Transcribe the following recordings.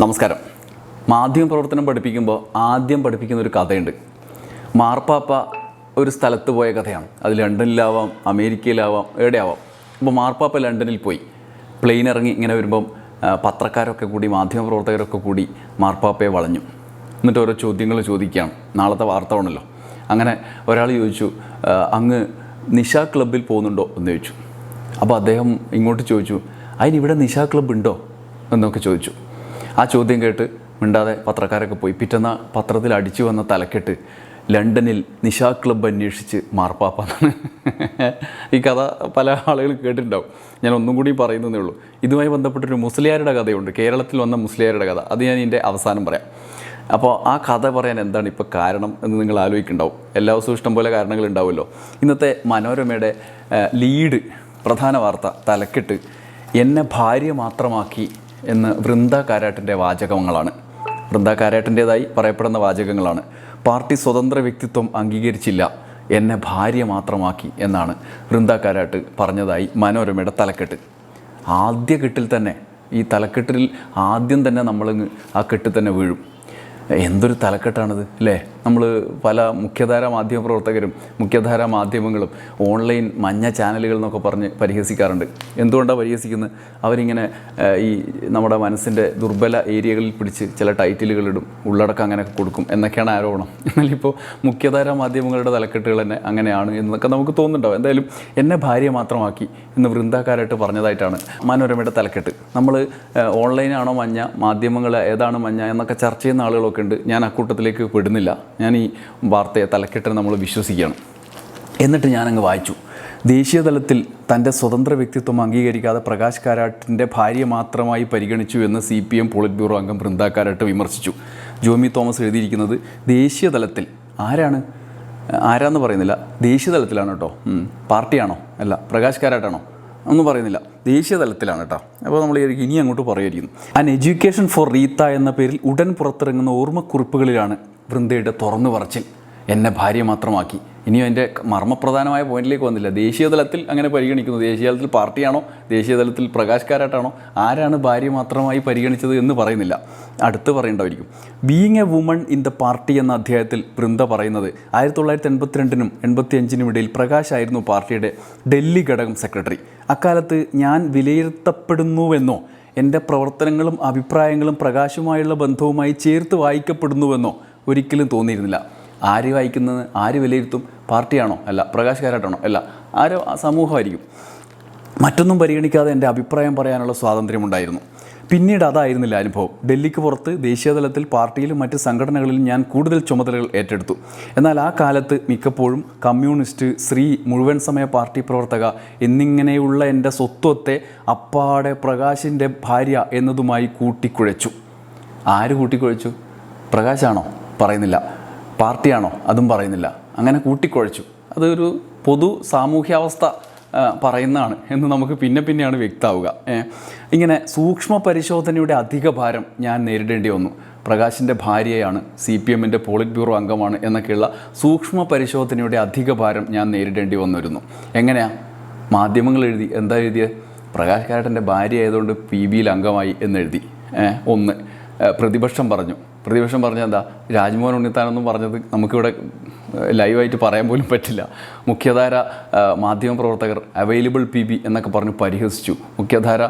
നമസ്കാരം. മാധ്യമ പ്രവർത്തനം പഠിപ്പിക്കുമ്പോൾ ആദ്യം പഠിപ്പിക്കുന്ന ഒരു കഥയുണ്ട്. മാർപ്പാപ്പ ഒരു സ്ഥലത്ത് പോയ കഥയാണ്. അത് ലണ്ടനിലാവാം അമേരിക്കയിലാവാം എവിടെയാവാം. അപ്പോൾ മാർപ്പാപ്പ ലണ്ടനിൽ പോയി. പ്ലെയിൻ ഇറങ്ങി ഇങ്ങനെ വരുമ്പം പത്രക്കാരൊക്കെ കൂടി മാധ്യമ പ്രവർത്തകരൊക്കെ കൂടി മാർപ്പാപ്പയെ വളഞ്ഞു. എന്നിട്ട് ഓരോ ചോദ്യങ്ങൾ ചോദിക്കുകയാണ്. നാളത്തെ വാർത്ത ആണല്ലോ. അങ്ങനെ ഒരാൾ ചോദിച്ചു അങ്ങ് നിശ ക്ലബിൽ പോകുന്നുണ്ടോ എന്ന് ചോദിച്ചു. അപ്പോൾ അദ്ദേഹം ഇങ്ങോട്ട് ചോദിച്ചു അതിനിവിടെ നിഷ ക്ലബ് ഉണ്ടോ എന്നൊക്കെ ചോദിച്ചു. ആ ചോദ്യം കേട്ട് മിണ്ടാതെ പത്രക്കാരൊക്കെ പോയി. പിറ്റന്ന പത്രത്തിൽ അടിച്ചു വന്ന തലക്കെട്ട് ലണ്ടനിൽ നിശാ ക്ലബ്ബ് അന്വേഷിച്ച് മാർപ്പാപ്പ എന്നാണ് ഈ കഥ പല ആളുകൾ കേട്ടിട്ടുണ്ടാവും. ഞാൻ ഒന്നും കൂടി പറയുന്നതേ ഉള്ളൂ. ഇതുമായി ബന്ധപ്പെട്ടൊരു മുസ്ലിയാരുടെ കഥയുണ്ട്. കേരളത്തിൽ വന്ന മുസ്ലിയാരുടെ കഥ. അത് ഞാൻ ഇതിന്റെ അവസാനം പറയാം. അപ്പോൾ ആ കഥ പറയാൻ എന്താണ് ഇപ്പോൾ കാരണം എന്ന് നിങ്ങൾ ആലോചിക്കുന്നുണ്ടാവും. എല്ലാ ദിവസവും ഇഷ്ടംപോലെ കാരണങ്ങൾ ഉണ്ടാവുമല്ലോ. ഇന്നത്തെ മനോരമയുടെ ലീഡ് പ്രധാന വാർത്ത തലക്കെട്ട് എന്നെ ഭാര്യ മാത്രമാക്കി എന്ന് വൃന്ദ കാരാട്ടിന്റെ വാചകങ്ങളാണ്. വൃന്ദ കാരാട്ടിന്റെതായി പറയപ്പെടുന്ന വാചകങ്ങളാണ്. പാർട്ടി സ്വതന്ത്ര വ്യക്തിത്വം അംഗീകരിച്ചില്ല. എന്നെ ഭാര്യ മാത്രമാക്കി എന്നാണ് വൃന്ദ കാരാട്ട് പറഞ്ഞതായി മനോരമയുടെ തലക്കെട്ട്. ആദ്യ കെട്ടിൽ തന്നെ ഈ തലക്കെട്ടിൽ ആദ്യം തന്നെ നമ്മൾ ആ കെട്ടിൽ തന്നെ വീഴും. എന്തൊരു തലക്കെട്ടാണിത് അല്ലേ? നമ്മൾ പല മുഖ്യധാര മാധ്യമ പ്രവർത്തകരും മുഖ്യധാര മാധ്യമങ്ങളും ഓൺലൈൻ മഞ്ഞ ചാനലുകൾ എന്നൊക്കെ പറഞ്ഞ് പരിഹസിക്കാറുണ്ട്. എന്തുകൊണ്ടാണ് പരിഹസിക്കുന്നത്? അവരിങ്ങനെ ഈ നമ്മുടെ മനസ്സിന്റെ ദുർബല ഏരിയകളിൽ പിടിച്ച് ചില ടൈറ്റിലുകൾ ഇടും ഉള്ളടക്കം അങ്ങനെയൊക്കെ കൊടുക്കും എന്നൊക്കെയാണ് ആരോപണം. എന്നാൽ ഇപ്പോൾ മുഖ്യധാര മാധ്യമങ്ങളുടെ തലക്കെട്ടുകൾ തന്നെ അങ്ങനെയാണ് എന്നൊക്കെ നമുക്ക് തോന്നുന്നുണ്ടാവും. എന്തായാലും എന്നെ ഭാര്യ മാത്രമാക്കി എന്ന് വൃന്ദാക്കാരായിട്ട് പറഞ്ഞതായിട്ടാണ് മനോരമയുടെ തലക്കെട്ട്. നമ്മൾ ഓൺലൈനാണോ മഞ്ഞ മാധ്യമങ്ങൾ ഏതാണ് മഞ്ഞ എന്നൊക്കെ ചർച്ച ചെയ്യുന്ന ആളുകളൊക്കെ ഉണ്ട്. ഞാൻ അക്കൂട്ടത്തിലേക്ക് പെടുന്നില്ല. ഞാൻ ഈ വാർത്തയെ തലക്കെട്ടിന് നമ്മൾ വിശ്വസിക്കണം. എന്നിട്ട് ഞാനങ്ങ് വായിച്ചു. ദേശീയ തലത്തിൽ തന്റെ സ്വതന്ത്ര വ്യക്തിത്വം അംഗീകരിക്കാതെ പ്രകാശ് കാരാട്ടിന്റെ ഭാര്യ മാത്രമായി പരിഗണിച്ചു എന്ന് C P M politburo അംഗം ബൃന്ദ കാരാട്ട് വിമർശിച്ചു. ജോമി തോമസ് എഴുതിയിരിക്കുന്നത് ദേശീയ തലത്തിൽ ആരാണ്? ആരാന്ന് പറയുന്നില്ല. ദേശീയ തലത്തിലാണ് കേട്ടോ. പാർട്ടിയാണോ? അല്ല പ്രകാശ് കാരാട്ടാണോ? ഒന്നും പറയുന്നില്ല. ദേശീയ തലത്തിലാണ് കേട്ടോ. അപ്പോൾ നമ്മൾ ഇനി അങ്ങോട്ട് പറയുമായിരിക്കും. ആൻ എഡ്യൂക്കേഷൻ ഫോർ റീത്ത എന്ന പേരിൽ ഉടൻ പുറത്തിറങ്ങുന്ന ഓർമ്മക്കുറിപ്പുകളിലാണ് വൃന്ദയുടെ തുറന്നു പറച്ചിൽ എന്നെ ഭാര്യ മാത്രമാക്കി. ഇനിയും എന്റെ മർമ്മപ്രധാനമായ പോയിന്റിലേക്ക് വന്നില്ല. ദേശീയതലത്തിൽ അങ്ങനെ പരിഗണിക്കുന്നു. ദേശീയതലത്തിൽ പാർട്ടിയാണോ? ദേശീയതലത്തിൽ തലത്തിൽ ആരാണ് ഭാര്യ മാത്രമായി പരിഗണിച്ചത് എന്ന് പറയുന്നില്ല. അടുത്ത് പറയേണ്ടവരിക്കും being a woman in the party എന്ന അധ്യായത്തിൽ വൃന്ദ പറയുന്നത് ആയിരത്തി തൊള്ളായിരത്തി എൺപത്തിരണ്ടിനും എൺപത്തി അഞ്ചിനും ഇടയിൽ പ്രകാശ് ആയിരുന്നു പാർട്ടിയുടെ ഡൽഹി ഘടകം സെക്രട്ടറി. അക്കാലത്ത് ഞാൻ വിലയിരുത്തപ്പെടുന്നുവെന്നോ എന്റെ പ്രവർത്തനങ്ങളും അഭിപ്രായങ്ങളും പ്രകാശുമായുള്ള ബന്ധവുമായി ചേർത്ത് വായിക്കപ്പെടുന്നുവെന്നോ ഒരിക്കലും തോന്നിയിരുന്നില്ല. ആര് വായിക്കുന്നത് ആര് വിലയിരുത്തും പാർട്ടിയാണോ? അല്ല പ്രകാശ് കാരാട്ടാണോ അല്ല ആരോ സമൂഹമായിരിക്കും. മറ്റൊന്നും പരിഗണിക്കാതെ എന്റെ അഭിപ്രായം പറയാനുള്ള സ്വാതന്ത്ര്യമുണ്ടായിരുന്നു. പിന്നീട് അതായിരുന്നില്ല അനുഭവം. ഡൽഹിക്ക് പുറത്ത് ദേശീയതലത്തിൽ പാർട്ടിയിലും മറ്റ് സംഘടനകളിലും ഞാൻ കൂടുതൽ ചുമതലകൾ ഏറ്റെടുത്തു. എന്നാൽ ആ കാലത്ത് മിക്കപ്പോഴും കമ്മ്യൂണിസ്റ്റ് സ്ത്രീ മുഴുവൻ സമയ പാർട്ടി പ്രവർത്തക എന്നിങ്ങനെയുള്ള എന്റെ സ്വത്വത്തെ അപ്പാടെ പ്രകാശിന്റെ ഭാര്യ എന്നതുമായി കൂട്ടിക്കുഴച്ചു. ആര് കൂട്ടിക്കുഴച്ചു? പ്രകാശാണോ? പറയുന്നില്ല. പാർട്ടിയാണോ? അതും പറയുന്നില്ല. അങ്ങനെ കൂട്ടിക്കുഴച്ചു. അതൊരു പൊതു സാമൂഹ്യാവസ്ഥ പറയുന്നതാണ് എന്ന് നമുക്ക് പിന്നെ പിന്നെയാണ് വ്യക്തമാവുക ഇങ്ങനെ സൂക്ഷ്മ പരിശോധനയുടെ അധിക ഭാരം ഞാൻ നേരിടേണ്ടി വന്നു. പ്രകാശിന്റെ ഭാര്യയാണ് സി പി എമ്മിന്റെ പോളിറ്റ് ബ്യൂറോ അംഗമാണ് എന്നൊക്കെയുള്ള സൂക്ഷ്മ പരിശോധനയുടെ അധിക ഭാരം ഞാൻ നേരിടേണ്ടി വന്നിരുന്നു. എങ്ങനെയാ? മാധ്യമങ്ങൾ എഴുതി. എന്താ എഴുതിയത് പ്രകാശ് കാരട്ടന്റെ ഭാര്യ ആയതുകൊണ്ട് പി ബിയിൽ അംഗമായി എന്നെഴുതി ഒന്ന് പ്രതിപക്ഷം പറഞ്ഞു. പ്രതിപക്ഷം പറഞ്ഞ എന്താ രാജ്മോഹൻ ഉണ്ണിത്താനെന്നും പറഞ്ഞത് നമുക്കിവിടെ ലൈവായിട്ട് പറയാൻ പോലും പറ്റില്ല. മുഖ്യധാര മാധ്യമപ്രവർത്തകർ മാധ്യമ പ്രവർത്തകർ അവൈലബിൾ പി ബി എന്നൊക്കെ പറഞ്ഞ് പരിഹസിച്ചു. മുഖ്യധാര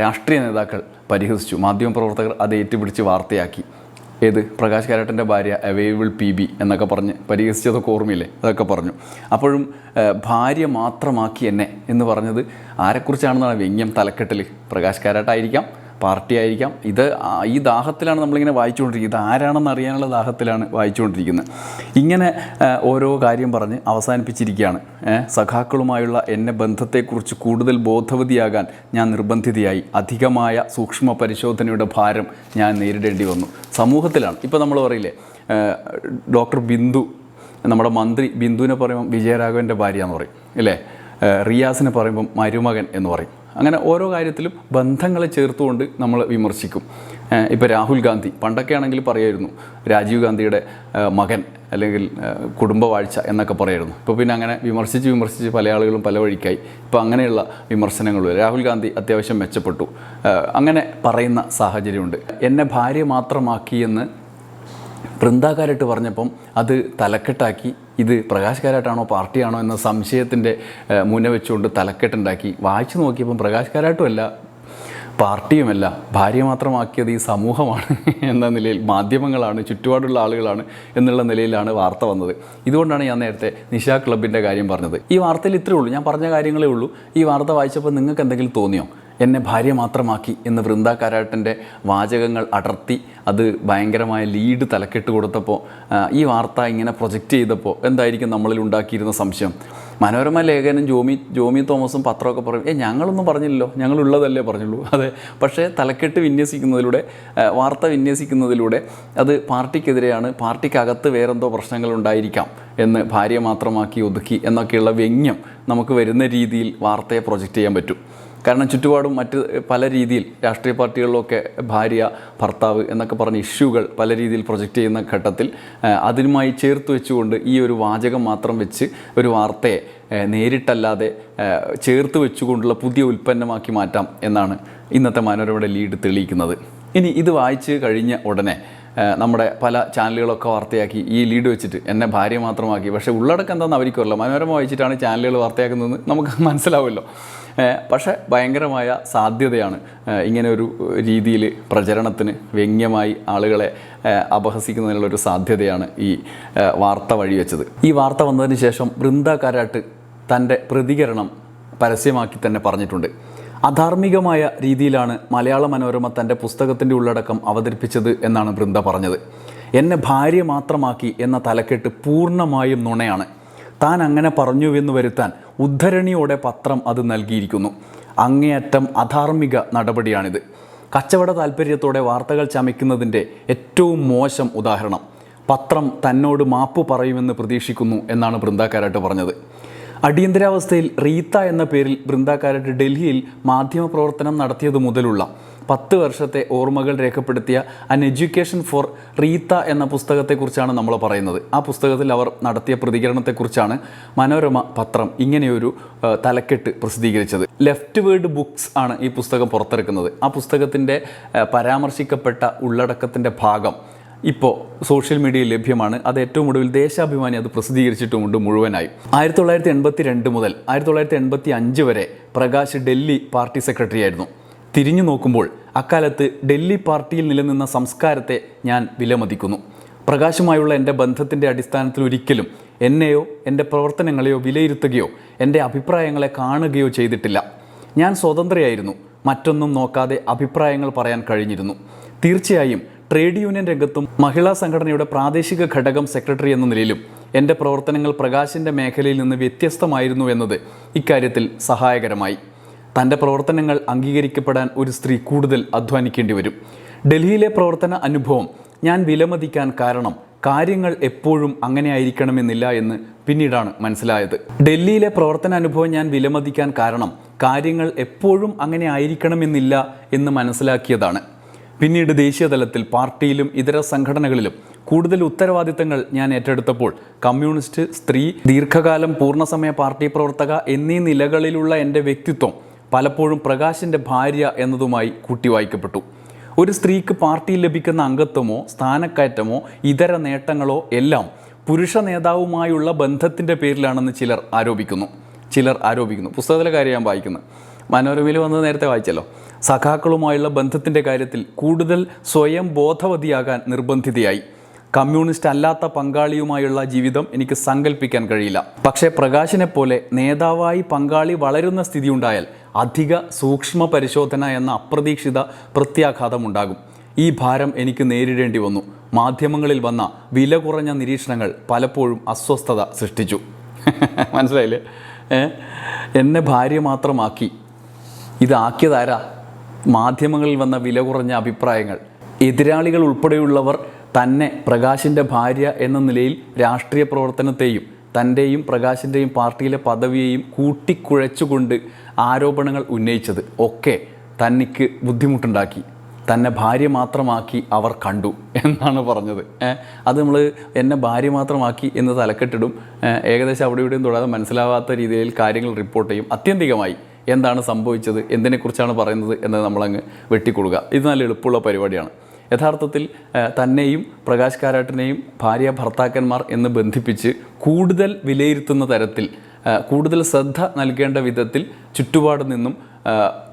രാഷ്ട്രീയ നേതാക്കൾ പരിഹസിച്ചു. മാധ്യമപ്രവർത്തകർ അത് ഏറ്റുപിടിച്ച് വാർത്തയാക്കി. ഏത്? പ്രകാശ് കാരാട്ടന്റെ ഭാര്യ അവൈലബിൾ പി ബി എന്നൊക്കെ പറഞ്ഞ് പരിഹസിച്ചതൊക്കെ ഓർമ്മയില്ലേ? അതൊക്കെ പറഞ്ഞു. അപ്പോഴും ഭാര്യ മാത്രമാക്കി എന്നെ എന്ന് പറഞ്ഞത് ആരെക്കുറിച്ചാണെന്നാണ് വ്യംഗ്യം തലക്കെട്ടിൽ പ്രകാശ് കാരാട്ടായിരിക്കാം പാർട്ടി ആയിരിക്കാം ഇത് ഈ ദാഹത്തിലാണ് നമ്മളിങ്ങനെ വായിച്ചുകൊണ്ടിരിക്കുന്നത്. ഇത് ആരാണെന്ന് അറിയാനുള്ള ദാഹത്തിലാണ് വായിച്ചുകൊണ്ടിരിക്കുന്നത്. ഇങ്ങനെ ഓരോ കാര്യം പറഞ്ഞ് അവസാനിപ്പിച്ചിരിക്കുകയാണ്. സഖാക്കളുമായുള്ള എന്നെ ബന്ധത്തെക്കുറിച്ച് കൂടുതൽ ബോധവതിയാകാൻ ഞാൻ നിർബന്ധിതയായി. അധികമായ സൂക്ഷ്മ പരിശോധനയുടെ ഭാരം ഞാൻ നേരിടേണ്ടി വന്നു. സമൂഹത്തിലാണ്. ഇപ്പോൾ നമ്മൾ പറയില്ലേ ഡോക്ടർ ബിന്ദു നമ്മുടെ മന്ത്രി ബിന്ദുവിനെ പറയുമ്പോൾ വിജയരാഘവന്റെ ഭാര്യ എന്ന് പറയും. അല്ലേ റിയാസിനെ പറയുമ്പം മരുമകൻ എന്ന് പറയും. അങ്ങനെ ഓരോ കാര്യത്തിലും ബന്ധങ്ങളെ ചേർത്തുകൊണ്ട് നമ്മൾ വിമർശിക്കും. ഇപ്പോൾ രാഹുൽ ഗാന്ധി പണ്ടൊക്കെ ആണെങ്കിൽ പറയുമായിരുന്നു രാജീവ് ഗാന്ധിയുടെ മകൻ അല്ലെങ്കിൽ കുടുംബവാഴ്ച എന്നൊക്കെ പറയായിരുന്നു. ഇപ്പോൾ പിന്നെ അങ്ങനെ വിമർശിച്ച് വിമർശിച്ച് പല ആളുകളും പല വഴിക്കായി. ഇപ്പോൾ അങ്ങനെയുള്ള വിമർശനങ്ങളും രാഹുൽ ഗാന്ധി അത്യാവശ്യം മെച്ചപ്പെട്ടു. അങ്ങനെ പറയുന്ന സാഹചര്യമുണ്ട്. എന്നെ ഭാര്യ മാത്രമാക്കിയെന്ന് വൃന്ദാകാരായിട്ട് പറഞ്ഞപ്പം അത് തലക്കെട്ടാക്കി ഇത് പ്രകാശ് കാരാട്ടാണോ പാർട്ടിയാണോ എന്ന സംശയത്തിന്റെ മുന വെച്ചുകൊണ്ട് തലക്കെട്ടുണ്ടാക്കി. വായിച്ചു നോക്കിയപ്പം പ്രകാശ് കാരാട്ടും അല്ല പാർട്ടിയുമല്ല ഭാര്യ മാത്രമാക്കിയത് ഈ സമൂഹമാണ് എന്ന നിലയിൽ മാധ്യമങ്ങളാണ് ചുറ്റുപാടുള്ള ആളുകളാണ് എന്നുള്ള നിലയിലാണ് വാർത്ത വന്നത്. ഇതുകൊണ്ടാണ് ഞാൻ നേരത്തെ നിഷ ക്ലബിന്റെ കാര്യം പറഞ്ഞത്. ഈ വാർത്തയിൽ ഇത്രയേ ഉള്ളൂ. ഞാൻ പറഞ്ഞ കാര്യങ്ങളേ ഉള്ളൂ. ഈ വാർത്ത വായിച്ചപ്പോൾ നിങ്ങൾക്ക് എന്തെങ്കിലും തോന്നിയോ? എന്നെ ഭാര്യ മാത്രമാക്കി എന്ന് വൃന്ദ കാരാട്ടന്റെ വാചകങ്ങൾ അടർത്തി അത് ഭയങ്കരമായ ലീഡ് തലക്കെട്ട് കൊടുത്തപ്പോൾ ഈ വാർത്ത ഇങ്ങനെ പ്രൊജക്റ്റ് ചെയ്തപ്പോൾ എന്തായിരിക്കും നമ്മളിൽ ഉണ്ടാക്കിയിരുന്ന സംശയം? മനോരമ ലേഖനും ജോമി ജോമി തോമസും പത്രമൊക്കെ പറയും ഏ ഞങ്ങളൊന്നും പറഞ്ഞില്ലല്ലോ ഞങ്ങളുള്ളതല്ലേ പറഞ്ഞുള്ളൂ. അതെ പക്ഷേ തലക്കെട്ട് വിന്യസിക്കുന്നതിലൂടെ വാർത്ത വിന്യസിക്കുന്നതിലൂടെ അത് പാർട്ടിക്കെതിരെയാണ് പാർട്ടിക്കകത്ത് വേറെന്തോ പ്രശ്നങ്ങൾ ഉണ്ടായിരിക്കാം എന്ന് ഭാര്യ മാത്രമാക്കി ഒതുക്കി എന്നൊക്കെയുള്ള വ്യംഗ്യം നമുക്ക് വരുന്ന രീതിയിൽ വാർത്തയെ പ്രൊജക്റ്റ് ചെയ്യാൻ പറ്റും. കാരണം ചുറ്റുപാടും മറ്റ് പല രീതിയിൽ രാഷ്ട്രീയ പാർട്ടികളിലൊക്കെ ഭാര്യ ഭർത്താവ് എന്നൊക്കെ പറഞ്ഞ ഇഷ്യൂകൾ പല രീതിയിൽ പ്രൊജക്റ്റ് ചെയ്യുന്ന ഘട്ടത്തിൽ അതിനുമായി ചേർത്ത് വെച്ചുകൊണ്ട് ഈ ഒരു വാചകം മാത്രം വെച്ച് ഒരു വാർത്തയെ നേരിട്ടല്ലാതെ ചേർത്ത് വെച്ചുകൊണ്ടുള്ള പുതിയ ഉൽപ്പന്നമാക്കി മാറ്റാം എന്നാണ് ഇന്നത്തെ മനോരമയുടെ ലീഡ് തെളിയിക്കുന്നത്. ഇനി ഇത് വായിച്ച് കഴിഞ്ഞ ഉടനെ നമ്മുടെ പല ചാനലുകളൊക്കെ വാർത്തയാക്കി ഈ ലീഡ് വെച്ചിട്ട് എന്നെ ഭാര്യ മാത്രമാക്കി. പക്ഷേ ഉള്ളടക്കം എന്താണെന്ന് അവർക്കുമല്ലോ മനോരമ വായിച്ചിട്ടാണ് ചാനലുകൾ വാർത്തയാക്കുന്നതെന്ന് നമുക്ക് മനസ്സിലാവുമല്ലോ. പക്ഷേ ഭയങ്കരമായ സാധ്യതയാണ് ഇങ്ങനെ ഒരു രീതിയിൽ പ്രചരണത്തിന് വ്യംഗ്യമായി ആളുകളെ അപഹസിക്കുന്നതിനുള്ളൊരു സാധ്യതയാണ് ഈ വാർത്ത വഴിവെച്ചത് ഈ വാർത്ത വന്നതിന് ശേഷം വൃന്ദ കാരാട്ട് തന്റെ പ്രതികരണം പരസ്യമാക്കി തന്നെ പറഞ്ഞിട്ടുണ്ട്. അധാർമികമായ രീതിയിലാണ് മലയാള മനോരമ തന്റെ പുസ്തകത്തിന്റെ ഉള്ളടക്കം അവതരിപ്പിച്ചത് എന്നാണ് ബൃന്ദ പറഞ്ഞത്. എന്നെ ഭാര്യ മാത്രമാക്കി എന്ന തലക്കെട്ട് പൂർണമായും നുണയാണ്. താൻ അങ്ങനെ പറഞ്ഞുവെന്ന് വരുത്താൻ ഉദ്ധരണിയോടെ പത്രം അത് നൽകിയിരിക്കുന്നു. അങ്ങേയറ്റം അധാർമിക നടപടിയാണിത്. കച്ചവട താല്പര്യത്തോടെ വാർത്തകൾ ചമയ്ക്കുന്നതിന്റെ ഏറ്റവും മോശം ഉദാഹരണം. പത്രം തന്നോട് മാപ്പ് പറയുമെന്ന് പ്രതീക്ഷിക്കുന്നു എന്നാണ് ബൃന്ദ കാരാട്ട് പറഞ്ഞത്. അടിയന്തരാവസ്ഥയിൽ റീത്ത എന്ന പേരിൽ ബൃന്ദാക്കാരാട്ട് ഡൽഹിയിൽ മാധ്യമപ്രവർത്തനം നടത്തിയതു മുതലുള്ള പത്ത് വർഷത്തെ ഓർമ്മകൾ രേഖപ്പെടുത്തിയ അൻ എഡ്യൂക്കേഷൻ ഫോർ റീത്ത എന്ന പുസ്തകത്തെക്കുറിച്ചാണ് നമ്മൾ പറയുന്നത്. ആ പുസ്തകത്തിൽ അവർ നടത്തിയ പ്രതികരണത്തെക്കുറിച്ചാണ് മനോരമ പത്രം ഇങ്ങനെയൊരു തലക്കെട്ട് പ്രസിദ്ധീകരിച്ചത്. ലെഫ്റ്റ് വേർഡ് ബുക്സ് ആണ് ഈ പുസ്തകം പുറത്തിറക്കുന്നത്. ആ പുസ്തകത്തിന്റെ പരാമർശിക്കപ്പെട്ട ഉള്ളടക്കത്തിന്റെ ഭാഗം ഇപ്പോൾ സോഷ്യൽ മീഡിയയിൽ ലഭ്യമാണ്. അത് ഏറ്റവും ഒടുവിൽ ദേശാഭിമാനി അത് പ്രസിദ്ധീകരിച്ചിട്ടുമുണ്ട് മുഴുവനായി. ആയിരത്തി തൊള്ളായിരത്തി എൺപത്തി രണ്ട് മുതൽ ആയിരത്തി തൊള്ളായിരത്തി എൺപത്തി അഞ്ച് വരെ പ്രകാശ് ഡൽഹി പാർട്ടി സെക്രട്ടറി ആയിരുന്നു. തിരിഞ്ഞു നോക്കുമ്പോൾ അക്കാലത്ത് ഡൽഹി പാർട്ടിയിൽ നിലനിന്ന സംസ്കാരത്തെ ഞാൻ വിലമതിക്കുന്നു. പ്രകാശുമായുള്ള എന്റെ ബന്ധത്തിന്റെ അടിസ്ഥാനത്തിൽ ഒരിക്കലും എന്നെയോ എന്റെ പ്രവർത്തനങ്ങളെയോ വിലയിരുത്തുകയോ എന്റെ അഭിപ്രായങ്ങളെ കാണുകയോ ചെയ്തിട്ടില്ല. ഞാൻ സ്വതന്ത്രയായിരുന്നു. മറ്റൊന്നും നോക്കാതെ അഭിപ്രായങ്ങൾ പറയാൻ കഴിഞ്ഞിരുന്നു. തീർച്ചയായും ട്രേഡ് യൂണിയൻ രംഗത്തും മഹിളാ സംഘടനയുടെ പ്രാദേശിക ഘടകം സെക്രട്ടറി എന്ന നിലയിലും എന്റെ പ്രവർത്തനങ്ങൾ പ്രകാശിന്റെ മേഖലയിൽ നിന്ന് വ്യത്യസ്തമായിരുന്നു എന്നത് ഇക്കാര്യത്തിൽ സഹായകരമായി. തന്റെ പ്രവർത്തനങ്ങൾ അംഗീകരിക്കപ്പെടാൻ ഒരു സ്ത്രീ കൂടുതൽ അധ്വാനിക്കേണ്ടി വരും. ഡൽഹിയിലെ പ്രവർത്തന അനുഭവം ഞാൻ വിലമതിക്കാൻ കാരണം കാര്യങ്ങൾ എപ്പോഴും അങ്ങനെ ആയിരിക്കണമെന്നില്ല എന്ന് പിന്നീടാണ് മനസ്സിലായത്. ഡൽഹിയിലെ പ്രവർത്തന അനുഭവം ഞാൻ വിലമതിക്കാൻ കാരണം കാര്യങ്ങൾ എപ്പോഴും അങ്ങനെ ആയിരിക്കണമെന്നില്ല എന്ന് മനസ്സിലാക്കിയതാണ്. പിന്നീട് ദേശീയതലത്തിൽ പാർട്ടിയിലും ഇതര സംഘടനകളിലും കൂടുതൽ ഉത്തരവാദിത്തങ്ങൾ ഞാൻ ഏറ്റെടുത്തപ്പോൾ കമ്മ്യൂണിസ്റ്റ് സ്ത്രീ ദീർഘകാലം പൂർണസമയ പാർട്ടി പ്രവർത്തക എന്നീ നിലകളിലുള്ള എന്റെ വ്യക്തിത്വം പലപ്പോഴും പ്രകാശിന്റെ ഭാര്യ എന്നതുമായി കൂട്ടി വായിക്കപ്പെട്ടു ഒരു സ്ത്രീക്ക് പാർട്ടിയിൽ ലഭിക്കുന്ന അംഗത്വമോ സ്ഥാനക്കയറ്റമോ ഇതര നേട്ടങ്ങളോ എല്ലാം പുരുഷ നേതാവുമായുള്ള ബന്ധത്തിന്റെ പേരിലാണെന്ന് ചിലർ ആരോപിക്കുന്നു. ചിലർ ആരോപിക്കുന്നു. പുസ്തകത്തിലെ കാര്യം ഞാൻ വായിക്കുന്നത് മനോരമയിൽ വന്നത് നേരത്തെ വായിച്ചല്ലോ. സഖാക്കളുമായുള്ള ബന്ധത്തിന്റെ കാര്യത്തിൽ കൂടുതൽ സ്വയം ബോധവതിയാകാൻ നിർബന്ധിതയായി. കമ്മ്യൂണിസ്റ്റ് അല്ലാത്ത പങ്കാളിയുമായുള്ള ജീവിതം എനിക്ക് സങ്കല്പിക്കാൻ കഴിയില്ല. പക്ഷേ പ്രകാശിനെ പോലെ നേതാവായി പങ്കാളി വളരുന്ന സ്ഥിതി ഉണ്ടായാൽ അധിക സൂക്ഷ്മ പരിശോധന എന്ന അപ്രതീക്ഷിത പ്രത്യാഘാതമുണ്ടാകും. ഈ ഭാരം എനിക്ക് നേരിടേണ്ടി വന്നു. മാധ്യമങ്ങളിൽ വന്ന വില കുറഞ്ഞ നിരീക്ഷണങ്ങൾ പലപ്പോഴും അസ്വസ്ഥത സൃഷ്ടിച്ചു. മനസ്സിലായില്ലേ? എന്നെ ഭാര്യ മാത്രമാക്കി. ഇതാക്കിയതാരാ? മാധ്യമങ്ങളിൽ വന്ന വില കുറഞ്ഞ അഭിപ്രായങ്ങൾ. എതിരാളികൾ ഉൾപ്പെടെയുള്ളവർ തന്നെ പ്രകാശിന്റെ ഭാര്യ എന്ന നിലയിൽ രാഷ്ട്രീയ പ്രവർത്തനത്തെയും തന്റെയും പ്രകാശിന്റെയും പാർട്ടിയിലെ പദവിയെയും കൂട്ടിക്കുഴച്ചുകൊണ്ട് ആരോപണങ്ങൾ ഉന്നയിച്ചത് ഒക്കെ തന്നിക്ക് ബുദ്ധിമുട്ടുണ്ടാക്കി. തന്നെ ഭാര്യ മാത്രമാക്കി അവർ കണ്ടു എന്നാണ് പറഞ്ഞത്. അത് നമ്മൾ എന്നെ ഭാര്യ മാത്രമാക്കി എന്ന് തലക്കെട്ടിടും. ഏകദേശം അവിടെ ഇവിടെയും തൊടാതെ മനസ്സിലാവാത്ത രീതിയിൽ കാര്യങ്ങൾ റിപ്പോർട്ട് ചെയ്യും. അത്യന്തികമായി എന്താണ് സംഭവിച്ചത് എന്തിനെക്കുറിച്ചാണ് പറയുന്നത് എന്നത് നമ്മളങ്ങ് വെട്ടിക്കൊടുക്കുക. ഇത് നല്ല എളുപ്പമുള്ള പരിപാടിയാണ്. യഥാർത്ഥത്തിൽ തന്നെയും പ്രകാശ് കാരാട്ടിനെയും ഭാര്യ ഭർത്താക്കന്മാർ എന്ന് ബന്ധിപ്പിച്ച് കൂടുതൽ വിലയിരുത്തുന്ന തരത്തിൽ കൂടുതൽ ശ്രദ്ധ നൽകേണ്ട വിധത്തിൽ ചുറ്റുപാട് നിന്നും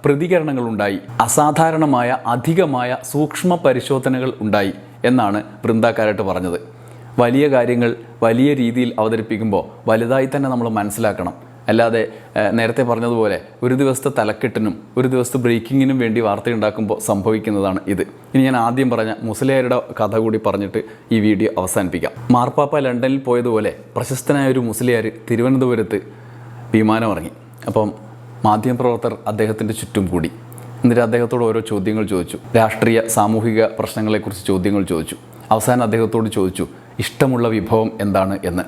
പ്രതികരണങ്ങളുണ്ടായി. അസാധാരണമായ അധികമായ സൂക്ഷ്മ പരിശോധനകൾ ഉണ്ടായി എന്നാണ് ബൃന്ദാക്കാരായിട്ട് പറഞ്ഞത്. വലിയ കാര്യങ്ങൾ വലിയ രീതിയിൽ അവതരിപ്പിക്കുമ്പോൾ വലുതായി തന്നെ നമ്മൾ മനസ്സിലാക്കണം. അല്ലാതെ നേരത്തെ പറഞ്ഞതുപോലെ ഒരു ദിവസത്തെ തലക്കെട്ടിനും ഒരു ദിവസത്തെ ബ്രേക്കിങ്ങിനും വേണ്ടി വാർത്തയുണ്ടാക്കുമ്പോൾ സംഭവിക്കുന്നതാണ് ഇത്. ഇനി ഞാൻ ആദ്യം പറഞ്ഞ മുസ്ലിയാരുടെ കഥ കൂടി പറഞ്ഞിട്ട് ഈ വീഡിയോ അവസാനിപ്പിക്കാം. മാർപ്പാപ്പ ലണ്ടനിൽ പോയതുപോലെ പ്രശസ്തനായ ഒരു മുസ്ലിയാർ തിരുവനന്തപുരത്ത് വിമാനം ഇറങ്ങി അപ്പം മാധ്യമപ്രവർത്തകർ അദ്ദേഹത്തിന്റെ ചുറ്റും കൂടി. എന്നിട്ട് അദ്ദേഹത്തോട് ഓരോ ചോദ്യങ്ങൾ ചോദിച്ചു. രാഷ്ട്രീയ സാമൂഹിക പ്രശ്നങ്ങളെക്കുറിച്ച് ചോദ്യങ്ങൾ ചോദിച്ചു. അവസാനം അദ്ദേഹത്തോട് ചോദിച്ചു ഇഷ്ടമുള്ള വിഭവം എന്താണ്? എന്ന്.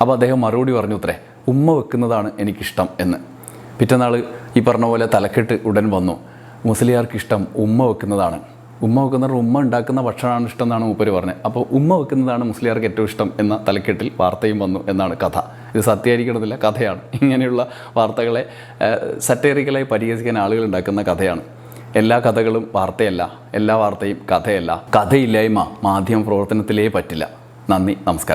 അപ്പോൾ അദ്ദേഹം മറുപടി പറഞ്ഞു അത്രേ ഉമ്മ വെക്കുന്നതാണ് എനിക്കിഷ്ടം എന്ന്. പിറ്റന്നാൾ ഈ പറഞ്ഞ പോലെ തലക്കെട്ട് ഉടൻ വന്നു. മുസ്ലിയാർക്ക് ഇഷ്ടം ഉമ്മ വെക്കുന്നതാണ്. ഉമ്മ വെക്കുന്ന ഉമ്മ ഉണ്ടാക്കുന്ന ഭക്ഷണമാണ് ഇഷ്ടം എന്നാണ് മൂപ്പര് പറഞ്ഞത്. അപ്പോൾ ഉമ്മ വെക്കുന്നതാണ് മുസ്ലിയാർക്ക് ഏറ്റവും ഇഷ്ടം എന്ന തലക്കെട്ടിൽ വാർത്തയും വന്നു എന്നാണ് കഥ. ഇത് സത്യമായിരിക്കണമെന്നില്ല കഥയാണ്. ഇങ്ങനെയുള്ള വാർത്തകളെ സറ്റേറിക്കലായി പരിഹസിക്കാൻ ആളുകൾ ഉണ്ടാക്കുന്ന കഥയാണ്. എല്ലാ കഥകളും വാർത്തയല്ല എല്ലാ വാർത്തയും കഥയല്ല. കഥയില്ലായ്മ മാധ്യമ പ്രവർത്തനത്തിലേ പറ്റില്ല. നന്ദി നമസ്കാരം.